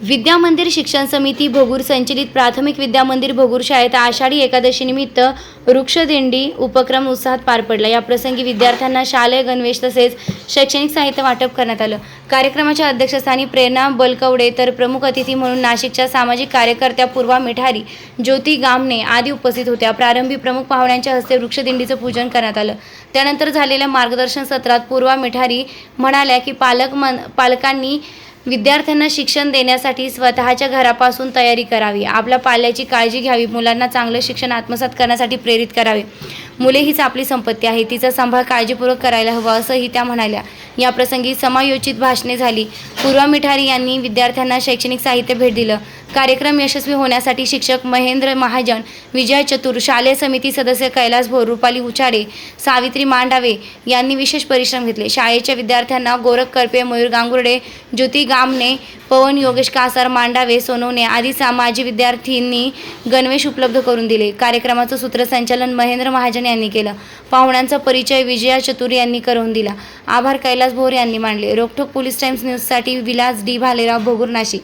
विद्या मंदिर शिक्षण समिती भोगूर संचलित प्राथमिक विद्या मंदिर भोगूर शाळेत आषाढी एकादशीनिमित्त वृक्षदिंडी उपक्रम उत्साहात पार पडला. या प्रसंगी विद्यार्थ्यांना शालेय गणवेश तसेच शैक्षणिक साहित्य वाटप करण्यात आलं. कार्यक्रमाच्या अध्यक्षस्थानी प्रेरणा बलकवडे तर प्रमुख अतिथी म्हणून नाशिकच्या सामाजिक कार्यकर्त्या पूर्वा मिठारी ज्योती गामणे आदी उपस्थित होत्या. प्रारंभी प्रमुख पाहुण्यांच्या हस्ते वृक्षदिंडीचं पूजन करण्यात आलं. त्यानंतर झालेल्या मार्गदर्शन सत्रात पूर्वा मिठारी म्हणाल्या की पालक मन पालकांनी विद्यार्थ्यांना शिक्षण देण्यासाठी स्वतःच्या घरापासून तयारी करावी. आपल्या पाल्याची काळजी घ्यावी. मुलांना चांगलं शिक्षण आत्मसात करण्यासाठी प्रेरित करावे. मुले हीच आपली संपत्ती आहे तिचा सांभाळ काळजीपूर्वक करायला हवा असंही त्या म्हणाल्या. या प्रसंगी समायोजित भाषणे झाली. पूर्वा मिठारी यांनी विद्यार्थ्यांना शैक्षणिक साहित्य भेट दिलं. कार्यक्रम यशस्वी होण्यासाठी शिक्षक महेंद्र महाजन विजय चतुर शालेय समिती सदस्य कैलास भोर रुपाली उचाडे सावित्री मांडावे यांनी विशेष परिश्रम घेतले. शाळेच्या विद्यार्थ्यांना गोरख करपे मयूर गांगुर्डे ज्योती गामने पवन योगेश कासार मांडावे सोनवणे आदी सा माजी विद्यार्थींनी गणवेश उपलब्ध करून दिले. कार्यक्रमाचं सूत्रसंचालन महेंद्र महाजन यांनी केलं. पाहुण्यांचा परिचय विजया चतुर यांनी करून दिला. आभार कैलास भोर यांनी मांडले. रोखोक पोलीस टाइम्स न्यूजसाठी विलास डी. भालेराव भोगूर नाशिक.